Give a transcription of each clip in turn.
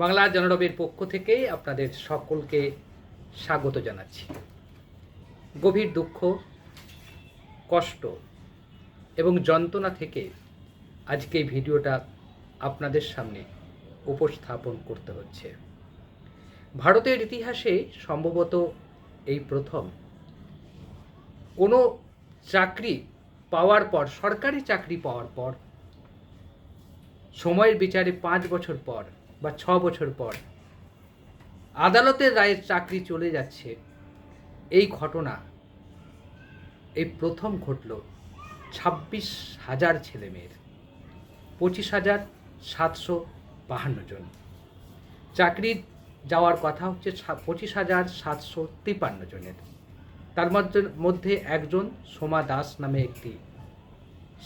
বাংলা জনরবের পক্ষ থেকে আপনাদের সকলকে স্বাগত জানাচ্ছি। গভীর দুঃখ, কষ্ট এবং যন্ত্রণা থেকে আজকে এই ভিডিওটা আপনাদের সামনে উপস্থাপন করতে হচ্ছে। ভারতের ইতিহাসে সম্ভবত এই প্রথম কোনো চাকরি পাওয়ার পর, সরকারি চাকরি পাওয়ার পর, সময়ের বিচারে পাঁচ বছর পর বা ছ বছর পর আদালতের রায়ের চাকরি চলে যাচ্ছে। এই ঘটনা, এই প্রথম ঘটল ছাব্বিশ হাজার ছেলে মেয়ের, পঁচিশ হাজার সাতশো বাহান্ন জন। চাকরি যাওয়ার কথা হচ্ছে পঁচিশ হাজার সাতশো তিপান্ন জনের। তার মধ্যে মধ্যে একজন সোমা দাস নামে একটি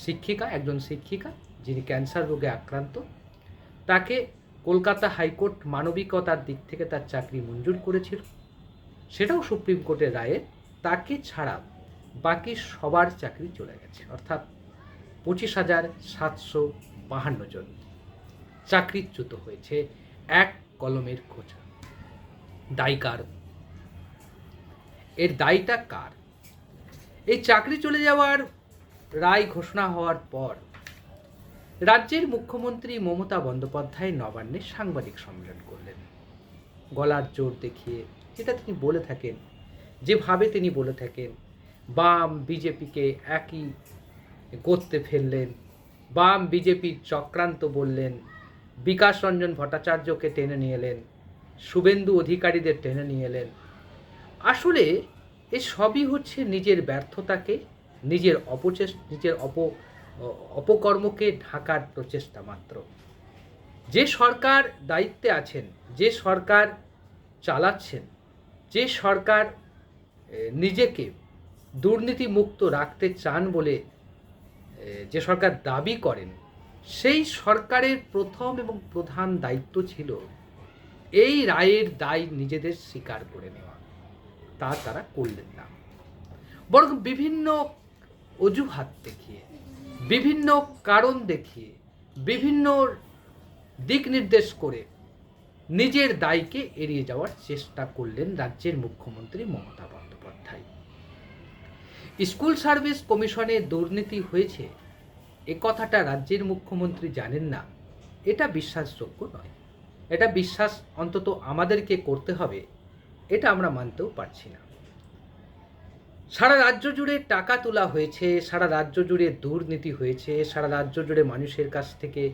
শিক্ষিকা, একজন শিক্ষিকা যিনি ক্যান্সার রোগে আক্রান্ত। তাকে কলকাতা হাইকোর্ট মানবিকতার দিক থেকে তার চাকরি মঞ্জুর করেছিল। সেটাও সুপ্রিম কোর্টের রায়ে। তাকে ছাড়া বাকি সবার চাকরি চলে গেছে। অর্থাৎ পঁচিশ হাজার সাতশো বাহান্ন জন চাকরিচ্যুত হয়েছে এক কলমের খোঁজা। দায়ী কার? এর দায়ীটা কার? এই চাকরি চলে যাওয়ার রায় ঘোষণা হওয়ার পর রাজ্যের মুখ্যমন্ত্রী মমতা বন্দ্যোপাধ্যায় নবান্নে সাংবাদিক সম্মেলন করলেন। গলার জোর দেখিয়ে যেটা তিনি বলে থাকেন, যেভাবে তিনি বলে থাকেন, বাম বিজেপিকে একই গড়তে ফেললেন, বাম বিজেপির চক্রান্ত বললেন, বিকাশ রঞ্জন ভট্টাচার্যকে টেনে নিয়ে এলেন, শুভেন্দু অধিকারীদের টেনে নিয়ে এলেন। আসলে এ সবই হচ্ছে নিজের ব্যর্থতাকে, নিজের অপচেষ্টা নিজের অপ অপকর্মকে ঢাকার প্রচেষ্টা মাত্র। যে সরকার দায়িত্বে আছেন, যে সরকার চালাচ্ছেন, যে সরকার নিজেকে দুর্নীতিমুক্ত রাখতে চান বলে যে সরকার দাবি করেন, সেই সরকারের প্রথম এবং প্রধান দায়িত্ব ছিল এই রায়ের দায় নিজেদের স্বীকার করে নেওয়া। তা তারা করলেন না। বরং বিভিন্ন অজুহাত দেখিয়ে বিভিন্ন কারণ দেখিয়ে, বিভিন্ন দিক নির্দেশ করে নিজের দায়কে এড়িয়ে যাওয়ার চেষ্টা করলেন রাজ্যের মুখ্যমন্ত্রী মমতা বন্দ্যোপাধ্যায়। স্কুল সার্ভিস কমিশনে দুর্নীতি হয়েছে, এ কথাটা রাজ্যের মুখ্যমন্ত্রী জানেন না। এটা বিশ্বাসযোগ্য নয়। এটা বিশ্বাস অন্তত আমাদেরকে করতে হবে, এটা আমরা মানতেও পারছি না। সারা রাজ্য জুড়ে টাকা তোলা হয়েছে, সারা রাজ্য জুড়ে দুর্নীতি হয়েছে, সারা রাজ্য জুড়ে মানুষের কাছ থেকে,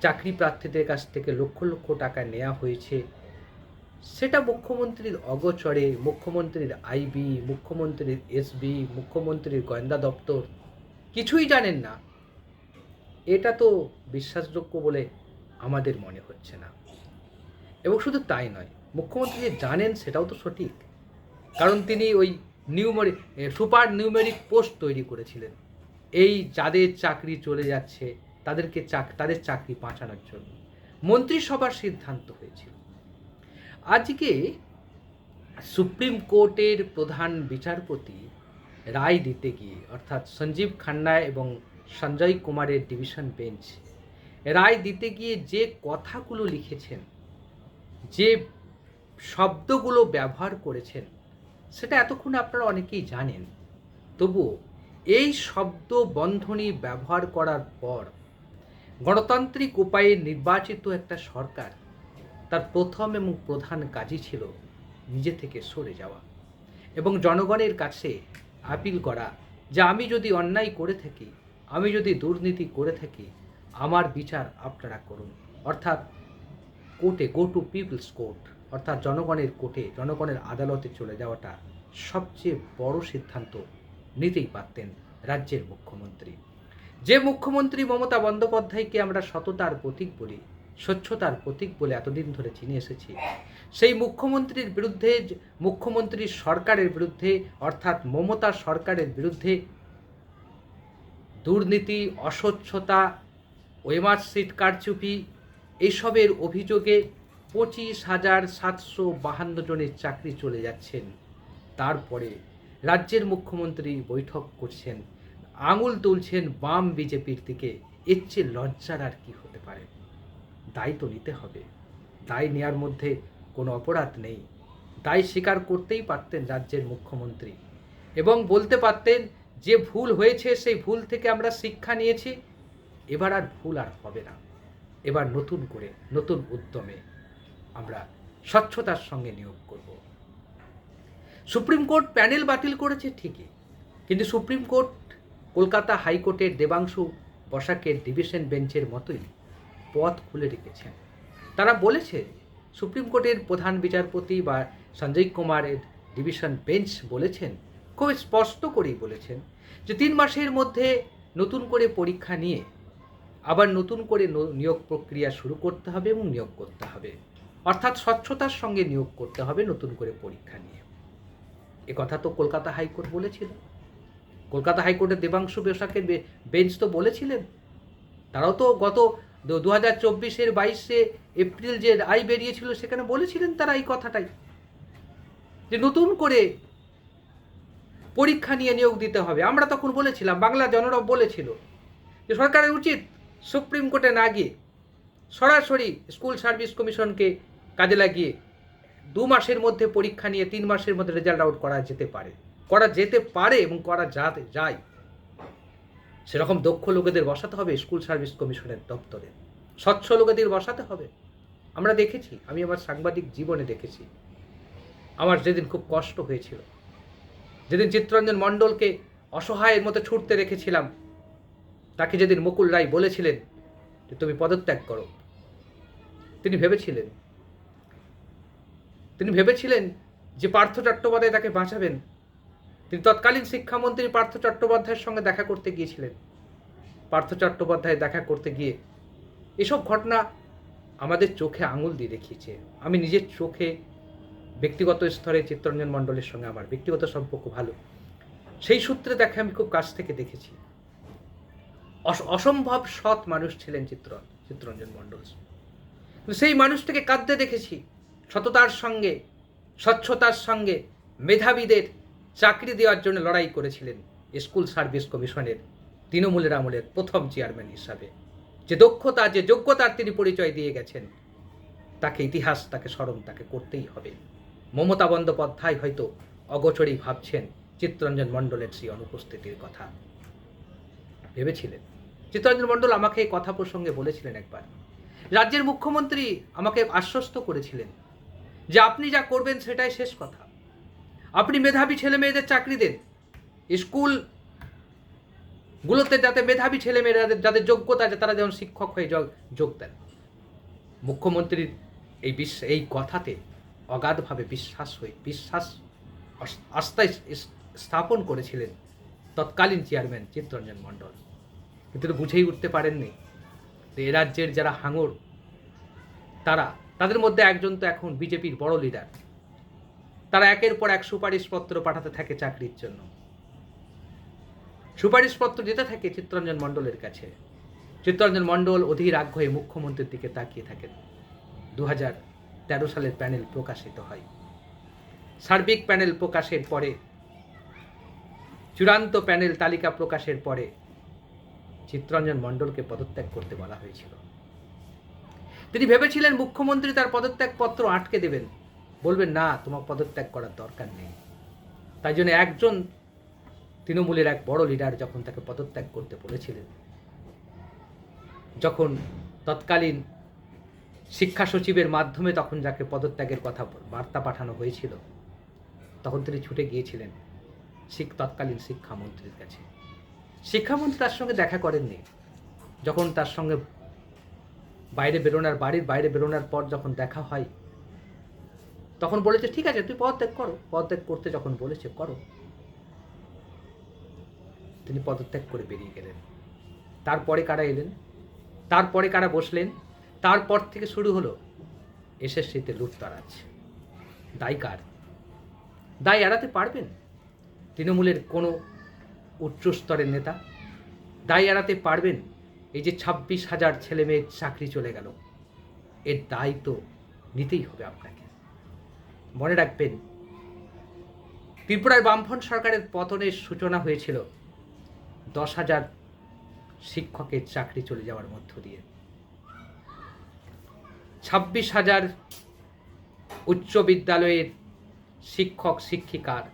চাকরি প্রার্থীদের কাছ থেকে লক্ষ লক্ষ টাকা নেওয়া হয়েছে। সেটা মুখ্যমন্ত্রীর অগচরে, মুখ্যমন্ত্রীর আইবি, মুখ্যমন্ত্রীর এসবি, মুখ্যমন্ত্রীর গোয়েন্দা দপ্তর কিছুই জানেন না। এটা তো বিশ্বাসযোগ্য বলে আমাদের মনে হচ্ছে না। এবং শুধু তাই নয়, মুখ্যমন্ত্রী যে জানেন সেটাও তো সঠিক। কারণ তিনি ওই নিউমেরিক সুপার নিউমেরিক পোস্ট তৈরি করেছিলেন। এই যাদের চাকরি চলে যাচ্ছে, তাদেরকে চাক, তাদের চাকরি বাঁচানোর জন্য। মন্ত্রিসভার সিদ্ধান্ত হয়েছিল। আজকে সুপ্রিম কোর্টের প্রধান বিচারপতি রায় দিতে গিয়ে, অর্থাৎ সঞ্জীব খান্না এবং সঞ্জয় কুমারের ডিভিশন বেঞ্চ, রায় দিতে গিয়ে যে কথাগুলো লিখেছেন, যে শব্দগুলো ব্যবহার করেছেন সেটা এতক্ষণ আপনারা অনেকেই জানেন। তবুও এই শব্দ বন্ধনী ব্যবহার করার পর গণতান্ত্রিক উপায়ে নির্বাচিত একটা সরকার তার প্রথম এবং প্রধান কাজই ছিল নিজে থেকে সরে যাওয়া এবং জনগণের কাছে আপিল করা যে আমি যদি অন্যায় করে থাকি, আমি যদি দুর্নীতি করে থাকি, আমার বিচার আপনারা করুন। অর্থাৎ কোর্টে গো টু পিপলস কোর্ট অর্থাৎ জনগণের কোর্টে, জনগণের আদালতে চলে যাওয়াটা সবচেয়ে বড় সিদ্ধান্ত নিতেই পারতেন রাজ্যের মুখ্যমন্ত্রী। যে মুখ্যমন্ত্রী মমতা বন্দ্যোপাধ্যায়কে আমরা সততার প্রতীক বলি, স্বচ্ছতার প্রতীক বলে এতদিন ধরে চিনে এসেছি, সেই মুখ্যমন্ত্রীর বিরুদ্ধে মুখ্যমন্ত্রীর সরকারের বিরুদ্ধে, অর্থাৎ মমতা সরকারের বিরুদ্ধে দুর্নীতি, অস্বচ্ছতা, ওয়েমার সিট কারচুপি এইসবের অভিযোগে পঁচিশ হাজার সাতশো বাহান্ন জনের চাকরি চলে যাচ্ছেন। তারপরে রাজ্যের মুখ্যমন্ত্রী বৈঠক করছেন। আঙুল তুলছেন বাম বিজেপির দিকে। এর চেয়ে লজ্জার আর কি হতে পারে? দায় তো নিতে হবে। দায় নেওয়ার মধ্যে কোনো অপরাধ নেই। দায় স্বীকার করতেই পারতেন রাজ্যের মুখ্যমন্ত্রী। এবং বলতে পারতেন, যে ভুল হয়েছে, সেই ভুল থেকে আমরা শিক্ষা নিয়েছি। এবার আর ভুল আর হবে না। এবার নতুন করে, নতুন উদ্যমে আমরা স্বচ্ছতার সঙ্গে নিয়োগ করব। সুপ্রিম কোর্ট প্যানেল বাতিল করেছে ঠিকই, কিন্তু সুপ্রিম কোর্ট কলকাতা হাইকোর্টের দেবাংশু বসাকের ডিভিশন বেঞ্চের মতোই পথ খুলে রেখেছেন। তারা বলেছে, সুপ্রিম কোর্টের প্রধান বিচারপতি বা সঞ্জয় কুমারের ডিভিশন বেঞ্চ বলেছেন, খুব স্পষ্ট করেই বলেছেন যে তিন মাসের মধ্যে নতুন করে পরীক্ষা নিয়ে আবার নতুন করে নিয়োগ প্রক্রিয়া শুরু করতে হবে এবং নিয়োগ করতে হবে। অর্থাৎ স্বচ্ছতার সঙ্গে নিয়োগ করতে হবে নতুন করে পরীক্ষা নিয়ে। এ কথা তো কলকাতা হাইকোর্ট বলেছিল। কলকাতা হাইকোর্টের দেবাংশু বেশাকের বে- বেঞ্চ তো বলেছিলেন। তারাও তো গত দু হাজার চব্বিশের বাইশে এপ্রিল যে রায় বেরিয়েছিল সেখানে বলেছিলেন তারা এই কথাটাই। যে নতুন করে পরীক্ষা নিয়ে নিয়োগ দিতে হবে। আমরা তখন বলেছিলাম, বাংলা জনরব বলেছিল যে সরকারের উচিত সুপ্রিম কোর্টে না গিয়ে সরাসরি স্কুল সার্ভিস কমিশনকে কাজে লাগিয়ে দু মাসের মধ্যে পরীক্ষা নিয়ে তিন মাসের মধ্যে রেজাল্ট আউট করা যেতে পারে। করা যেতে পারে এবং করা যাতে যায়। সেরকম দক্ষ লোকেদের বসাতে হবে স্কুল সার্ভিস কমিশনের দপ্তরে। স্বচ্ছ লোকেদের বসাতে হবে। আমরা দেখেছি, আমি আমার সাংবাদিক জীবনে দেখেছি। আমার যেদিন খুব কষ্ট হয়েছিল। যেদিন চিত্তরঞ্জন মণ্ডলকে অসহায়ের মতো ছুটতে রেখেছিলাম, তাকে যেদিন মুকুল রায় বলেছিলেন যে, তুমি পদত্যাগ করো। তিনি ভেবেছিলেন তিনি ভেবেছিলেন যে পার্থ চট্টোপাধ্যায় তাকে বাঁচাবেন। তিনি তৎকালীন শিক্ষামন্ত্রী পার্থ চট্টোপাধ্যায়ের সঙ্গে দেখা করতে গিয়েছিলেন। পার্থ চট্টোপাধ্যায় দেখা করতে গিয়ে এসব ঘটনা আমাদের চোখে আঙুল দিয়ে দেখিয়েছে। আমি নিজের চোখে ব্যক্তিগত স্তরে চিত্তরঞ্জন মণ্ডলের সঙ্গে আমার ব্যক্তিগত সম্পর্ক ভালো। সেই সূত্রে দেখে আমি খুব কাছ থেকে দেখেছি। অস- অসম্ভব সৎ মানুষ ছিলেন চিত্র চিত্তরঞ্জন মণ্ডল। সেই মানুষটাকে কাঁদতে দেখেছি। সততার সঙ্গে, স্বচ্ছতার সঙ্গে মেধাবীদের চাকরি দেওয়ার জন্য লড়াই করেছিলেন স্কুল সার্ভিস কমিশনের তৃণমূলের আমলের প্রথম চেয়ারম্যান হিসাবে। যে দক্ষতা, যে যোগ্যতার তিনি পরিচয় দিয়ে গেছেন, তাকে ইতিহাস, তাকে স্মরণ, তাকে করতেই হবে। মমতা বন্দ্যোপাধ্যায় হয়তো অগোচরেই ভাবছেন চিত্তরঞ্জন মণ্ডলের সেই অনুপস্থিতির কথা। ভেবেছিলেন। চিত্তরঞ্জন মণ্ডল আমাকে এই কথা প্রসঙ্গে বলেছিলেন একবার। রাজ্যের মুখ্যমন্ত্রী আমাকে আশ্বস্ত করেছিলেন যে আপনি যা করবেন সেটাই শেষ কথা। আপনি মেধাবী ছেলে মেয়েদের চাকরি দেন। স্কুল গুলোতে যাতে মেধাবী ছেলে মেয়েরা যাদের- যোগ্যতা আছে, তারা যেমন শিক্ষক হয়ে যোগ- যোগ দেন। মুখ্যমন্ত্রীর এই বিশ্ব এই কথাতে অগাধভাবে বিশ্বাস হয়ে বিশ্বাস আস্থায় স্থাপন করেছিলেন তৎকালীন চেয়ারম্যান চিত্তরঞ্জন মণ্ডল। কিন্তু বুঝেই উঠতে পারেননি এ রাজ্যের যারা হাঙর, তারা তাদের মধ্যে একজন তো এখন বিজেপির বড় লিডার তারা একের পর এক সুপারিশপত্র পাঠাতে থাকে চাকরির জন্য। সুপারিশপত্র যেতে থাকে চিত্তরঞ্জন মণ্ডলের কাছে। চিত্তরঞ্জন মণ্ডল অধীর আগ্রহে মুখ্যমন্ত্রীর দিকে তাকিয়ে থাকেন। দু হাজার তেরো সালের প্যানেল প্রকাশিত হয়। সার্বিক প্যানেল প্রকাশের পরে, চূড়ান্ত প্যানেল তালিকা প্রকাশের পরে, চিত্তরঞ্জন মণ্ডলকে পদত্যাগ করতে বলা হয়েছিল। তিনি ভেবেছিলেন মুখ্যমন্ত্রী তার পদত্যাগ পত্র আটকে দেবেন। বলবেন, না তোমার পদত্যাগ করার দরকার নেই। তাই জন্য একজন তৃণমূলের এক বড় লিডার যখন তাকে পদত্যাগ করতে বলেছিলেন, যখন তৎকালীন শিক্ষা সচিবের মাধ্যমে তখন যাকে পদত্যাগের কথা বার্তা পাঠানো হয়েছিল, তখন তিনি ছুটে গিয়েছিলেন শিখ, তৎকালীন শিক্ষামন্ত্রীর কাছে। শিক্ষামন্ত্রী তার সঙ্গে দেখা করেননি। যখন তার সঙ্গে বাইরে বেরোনার বাড়ির বাইরে বেরোনোর পর যখন দেখা হয়, তখন বলেছে, ঠিক আছে, তুই পদত্যাগ করো। পদত্যাগ করতে যখন বলেছে, করো। তিনি পদত্যাগ করে বেরিয়ে গেলেন। তারপরে কারা এলেন? তারপরে কারা বসলেন? তারপর থেকে শুরু হলো এসএসসিতে লুটতারাজ দায় কার? দায় এড়াতে পারবেন? তৃণমূলের কোনো উচ্চ স্তরের নেতা? দায় এড়াতে পারবেন? এই যে ছাব্বিশ হাজার ছেলে মেয়ের চাকরি চলে গেল, এর দায় তো নিতেই হবে আপনাকে। মনে রাখবেন ত্রিপুরার বামফ্রন্ট সরকারের পতনের সূচনা হয়েছিল দশ হাজার শিক্ষকের চাকরি চলে যাওয়ার মধ্য দিয়ে। ছাব্বিশ হাজার উচ্চ বিদ্যালয়ের শিক্ষক, শিক্ষিকার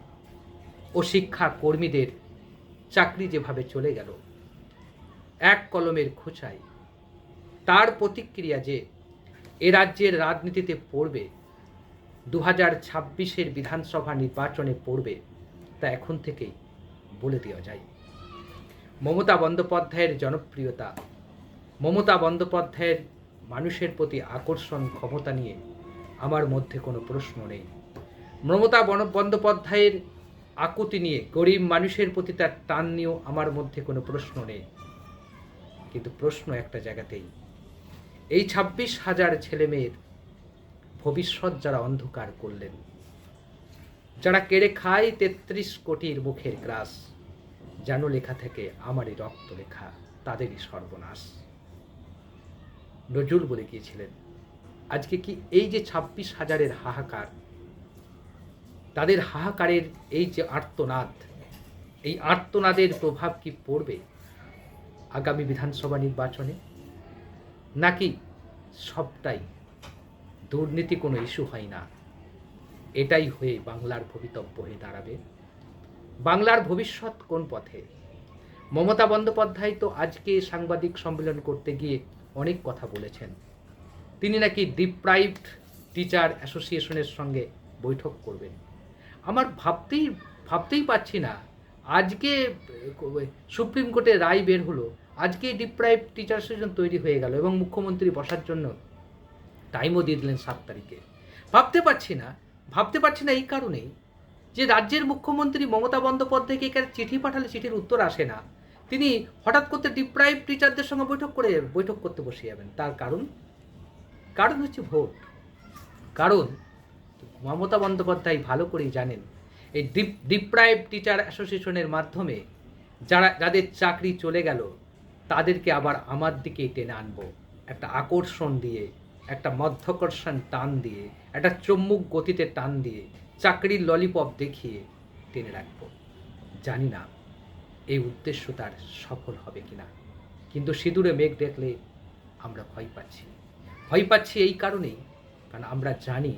ও শিক্ষা কর্মীদের চাকরি যেভাবে চলে গেল এক কলমের খোঁচাই তার প্রতিক্রিয়া যে এ রাজ্যের রাজনীতিতে পড়বে দু হাজার ছাব্বিশের বিধানসভা নির্বাচনে পড়বে, তা এখন থেকেই বলে দেওয়া যায়। মমতা বন্দ্যোপাধ্যায়ের জনপ্রিয়তা, মমতা বন্দ্যোপাধ্যায়ের মানুষের প্রতি আকর্ষণ, ক্ষমতা নিয়ে আমার মধ্যে কোনো প্রশ্ন নেই। মমতা বন- বন্দ্যোপাধ্যায়ের আকুতি নিয়ে গরিব মানুষের প্রতি তার টান নিয়েও আমার মধ্যে কোনো প্রশ্ন নেই। কিন্তু প্রশ্ন একটা জায়গাতেই। এই ছাব্বিশ হাজার ছেলেমেয়ের ভবিষ্যৎ যারা অন্ধকার করলেন, যারা কেড়ে খায় তেত্রিশ কোটির মুখের গ্রাস, যেন লেখা থেকে আমারই রক্ত লেখা তাদেরই সর্বনাশ। নজরুল বলে গিয়েছিলেন, আজকে কি এই যে ছাব্বিশ হাজারের হাহাকার, তাদের হাহাকারের এই যে আর্তনাদ, এই আর্তনাদের প্রভাব কি পড়বে? আগামী বিধানসভা নির্বাচনে, নাকি সবটাই দুর্নীতি কোনো ইস্যু হয় না? এটাই হয়ে বাংলার ভবিতব্য হয়ে দাঁড়াবে। বাংলার ভবিষ্যৎ কোন পথে? মমতা বন্দ্যোপাধ্যায় তো আজকে সাংবাদিক সম্মেলন করতে গিয়ে অনেক কথা বলেছেন। তিনি নাকি ডিপ্রাইভড টিচার অ্যাসোসিয়েশনের সঙ্গে বৈঠক করবেন। আমার ভাবতেই ভাবতেই পাচ্ছি না। আজকে সুপ্রিম কোর্টে রায় বের হলো। আজকে ডিপ্রাইভ টিচার অ্যাসোসিয়েশন তৈরি হয়ে গেল এবং মুখ্যমন্ত্রী বসার জন্য টাইমও দিয়ে দিলেন সাত তারিখে। ভাবতে পারছি না, ভাবতে পারছি না এই কারণেই যে রাজ্যের মুখ্যমন্ত্রী মমতা বন্দ্যোপাধ্যায়কে এখানে চিঠি পাঠালে চিঠির উত্তর আসে না। তিনি হঠাৎ করতে ডিপ্রাইভ টিচারদের সঙ্গে বৈঠক করে, বৈঠক করতে বসে যাবেন। তার কারণ? কারণ হচ্ছে ভোট। কারণ, মমতা বন্দ্যোপাধ্যায় ভালো করেই জানেন, এই ডিপ ডিপ্রাইভ টিচার অ্যাসোসিয়েশনের মাধ্যমে যারা, যাদের চাকরি চলে গেল তাদেরকে আবার আমার দিকেই টেনে আনব। একটা আকর্ষণ দিয়ে, একটা মধ্যাকর্ষণ টান দিয়ে, একটা চম্মুক গতিতে টান দিয়ে, চাকরির ললিপপ দেখিয়ে টেনে রাখব। জানি না এই উদ্দেশ্য তার সফল হবে কিনা। কিন্তু সিঁদুরে মেঘ দেখলে আমরা ভয় পাচ্ছি। ভয় পাচ্ছি এই কারণেই, কারণ আমরা জানি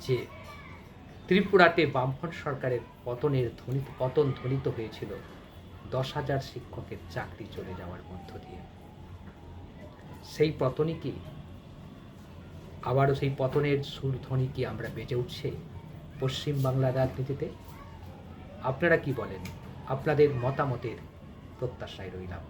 যে ত্রিপুরাতে বামফ্রন্ট সরকারের পতনের ধ্বনিত পতন ধ্বনিত হয়েছিল। দশ হাজার শিক্ষকের চাকরি চলে যাওয়ার মধ্য দিয়ে। সেই পতনই কি? আবারও সেই পতনের সুরধ্বনি কি আমরা বেজে উঠছে পশ্চিম বাংলার রাজনীতিতে? আপনারা কি বলেন? আপনাদের মতামতের প্রত্যাশায় রইলাম।